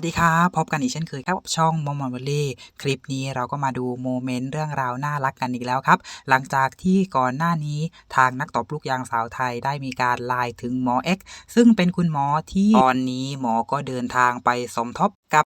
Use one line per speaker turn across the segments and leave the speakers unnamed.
วัสดีครับพบกันอีกเช่นเคยครับช่องมอมมอมเล่คลิปนี้เราก็มาดูโมเมนต์เรื่องราวน่ารักกันอีกแล้วครับ หลังจากที่ก่อนหน้านี้ทางนักตบลูกยางสาวไทยได้มีการไลน์ถึงหมอเอ็กซ์ซึ่งเป็นคุณหมอที่ตอนนี้หมอก็เดินทางไปสมทบกับ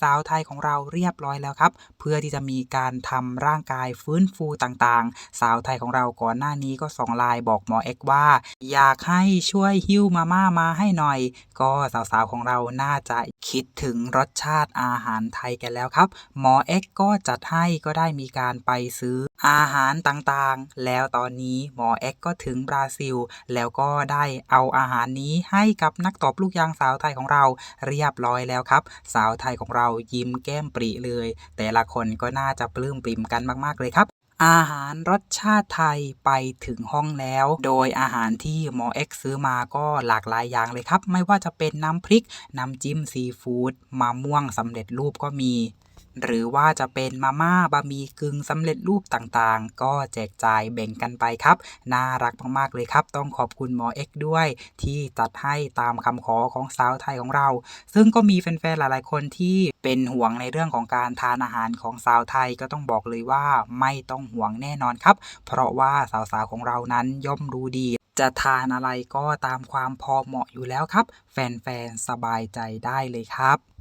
สาวไทยของเราเรียบร้อยแล้วครับ เพื่อที่จะมีการทำร่างกายฟื้นฟูต่างๆ สาวไทยของเราก่อนหน้านี้ก็ส่งไลน์บอกหมอเอ็กว่า อยากให้ช่วยหิ้วมาม่ามาให้หน่อย ก็สาวๆของเราน่าจะคิดถึงรสชาติอาหารไทยกันแล้วครับ หมอเอ็กก็จัดให้ก็ได้มีการไปซื้อ อาหารต่างๆ แล้วตอนนี้หมอเอ็กก็ถึงบราซิล แล้วก็ได้เอาอาหารนี้ให้กับนักตบลูกยางสาวไทยของเราเรียบร้อยแล้วครับ สาวไทยของเรายิ้มแก้มปริเลย แต่ละคนก็น่าจะปลื้มปริ่มกันมากๆเลยครับอาหารรสชาติไทยไปถึงห้องแล้ว โดยอาหารที่หมอเอ็กซื้อมาก็หลากหลายอย่างเลยครับ ไม่ว่าจะเป็นน้ำพริก น้ำจิ้มซีฟู้ดมะม่วงสำเร็จรูปก็มี หรือว่าจะเป็นมาม่าบะหมี่กึ่งสำเร็จรูปต่างๆ ก็แจกจ่ายแบ่งกันไปครับ น่ารักมากๆเลยครับ ต้องขอบคุณหมอเอ็กด้วย ที่จัดให้ตามคำขอของสาวไทยของเรา ซึ่งก็มีแฟนๆหลายๆคนที่เป็นห่วงในเรื่องของการทานอาหารของสาวไทยก็ต้องบอกเลยว่าไม่ต้องห่วงแน่นอนครับ เพราะว่าสาวๆของเรานั้นย่อมรู้ดีจะทานอะไรก็ตามความพอเหมาะอยู่แล้วครับ แฟนๆ สบายใจได้เลยครับ